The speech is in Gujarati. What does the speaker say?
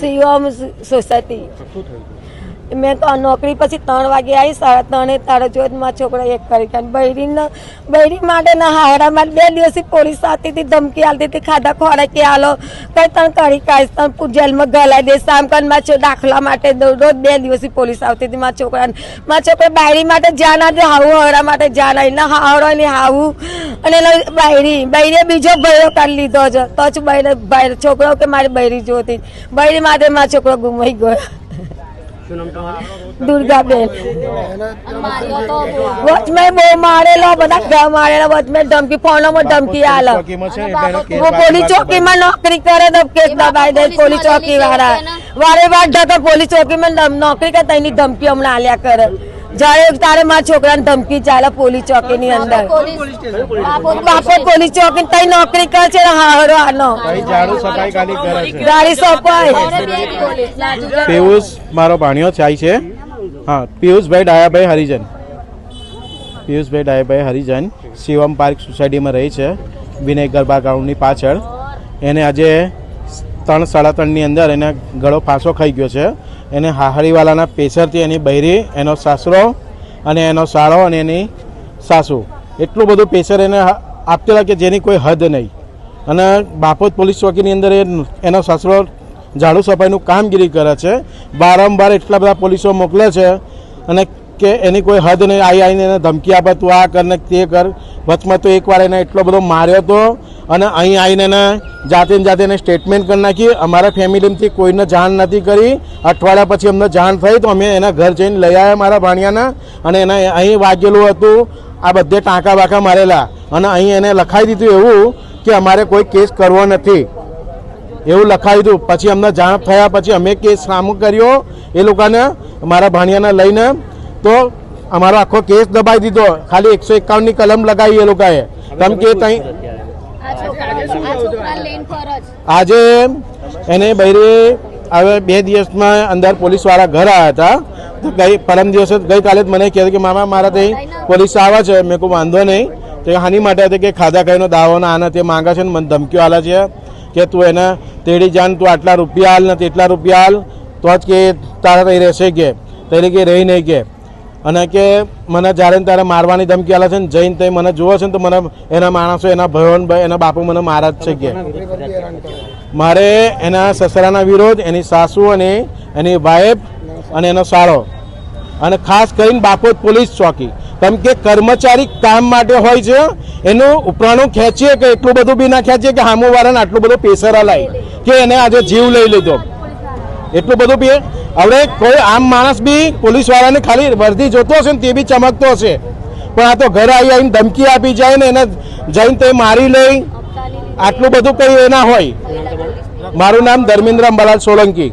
શિવમ સોસાયટી મેં તો નોકરી પછી ત્રણ વાગે આવી સાડા ત્રણે તારા જોતમાં છોકરા એક કરી ગયા બૈરી બૈરી માટે ના હારા માટે બે દિવસથી પોલીસ આવતી હતી, ધમકી આલતી હતી, ખાધા ખોરાક આલો, કઈ તણ કરી કાઢીશ તણ જેલમાં ગલાઈ દઈશ કરીને છો દાખલા માટે રોજ બે દિવસથી પોલીસ આવતી હતી મારા છોકરાને. મારા છોકરા બાયરી માટે જાન ના હાવું હાવડા માટે જાન આવી ના હાવડો ને હાવું. અને બાયરી બૈરીએ બીજો ભયો કાઢી લીધો છે. તો જ બાયરે છોકરો કે મારી બૈરી જોતી. બૈરી માટે મારા છોકરો ગુમાઈ ગયો. શું નામ તમારું? દુર્ગાબેન. વચમે બહુ મારેલો, બધા મારેલા, વચમે ધમકી, ફોનમાં ધમકી આલો. હું પોલીસ ચોકીમાં નોકરી કરે તો કેસ દબાઈ દે પોલીસ ચોકી વાળા વારે વાર ઢકે પોલીસ ચોકીમાં નોકરી કરે તેની ધમકી હમણાં આલ્યા કરે. જ્યારે તારે મારા છોકરાને ધમકી ચાલે પોલીસ ચોકીની અંદર. બાપો પોલીસ ચોકી તઈ નોકરી કરે છે હારો આનો. ઝાડુ સફાઈ ખાલી ગાડી સોંપાય. પિયુષ મારો ભાણિયો થાય છે. હા પિયુષભાઈ ડાયાભાઈ હરિજન. પિયુષભાઈ ડાયાભાઈ હરિજન શિવમ પાર્ક સોસાયટીમાં રહે છે. વિનય ગરબા ગ્રાઉન્ડની પાછળ. એને આજે ત્રણ સાડા ત્રણની અંદર એને ગળો ફાંસો ખાઈ ગયો છે. એને હાહડીવાલાના પેસરથી એની બૈરી, એનો સાસરો અને એનો સાળો અને એની સાસુ. એટલું બધું પેસર એને આપતેલા કે જેની કોઈ હદ નહીં. અને બાપોદ પોલીસ ચોકીની અંદર એ એનો સાસરો ઝાડુ સફાઈનું કામગીરી કરે છે. વારંવાર એટલા બધા પોલીસો મોકલે છે અને કે એની કોઈ હદ નહીં આવી આવીને એને ધમકી આપે, તું આ કર ને તે કર. વચમાં તો એકવાર એને એટલો બધો માર્યો હતો અને અહીં આવીને એને જાતે જાતે એને સ્ટેટમેન્ટ કરી નાખી. અમારા ફેમિલીમાંથી કોઈને જાણ નથી કરી. અઠવાડિયા પછી અમને જાણ થઈ તો અમે એના ઘર જઈને લઈ આવ્યા મારા ભાણિયાના અને એને અહીં વાગેલું હતું. આ બધે ટાંકા બાંકા મારેલા અને અહીં એને લખાઈ દીધું એવું કે અમારે કોઈ કેસ કરવો નથી. એવું લખાવી દીધું. પછી અમને જાણ થયા પછી અમે કેસ સામો કર્યો. એ લોકોને, મારા ભાણિયાને લઈને તો અમારો આખો કેસ દબાઈ દીધો. ખાલી એકસો એકાવનની કલમ લગાવી એ લોકોએ. કેમ કે ત્યાં આજે એને બૈરી હવે બે દિવસમાં અંદર પોલીસવાળા ઘર આવ્યા હતા. તો ગઈ પરમ દિવસે ગઈકાલે જ મને કહેતો કે મામા મારા ત્યાં પોલીસ આવે છે. મેં કોઈ વાંધો નહીં. તો હાની માટે હતી કે ખાધા ખાઈનો દાવો ના આના તે માંગે છે ને મને ધમકીઓ આલે છે કે તું એને તેડી જાન તું આટલા રૂપિયા હાલ ને તેટલા રૂપિયા હાલ તો જ કે તારા ત્યાં રહેશે કે તરીકે કે રહી નહીં કે. અને કે મને જ્યારે ત્યારે મારવાની ધમકી આલે છે ને જઈને તે મને જુઓ છે ને તો મને એના માણસો, એના ભયોન એના બાપુ મને મારા જ છે કે. મારે એના સસરાના વિરોધ, એની સાસુ અને એની વાઇફ અને એનો સાળો. અને ખાસ કરીને બાપોદ પોલીસ ચોકી. કેમ કે કર્મચારી કામ માટે હોય છે, એનું ઉપરાણું ખેંચીએ કે એટલું બધું બી ના ખેંચીએ કે સામુવાળાને આટલું બધું પેસર હલાય. કે એને આજે જીવ લઈ લીધો. એટલું બધું બી હવે કોઈ આમ માણસ બી પોલીસવાળાને ખાલી વર્દી જોતો હશે ને તે બી ચમકતો હશે. પણ આ તો ઘરે આવી આવીને ધમકી આપી જાય ને એને જઈને તે મારી લઈ આટલું બધું કંઈ એના હોય. મારું નામ ધર્મેન્દ્ર અંબાલાલ સોલંકી.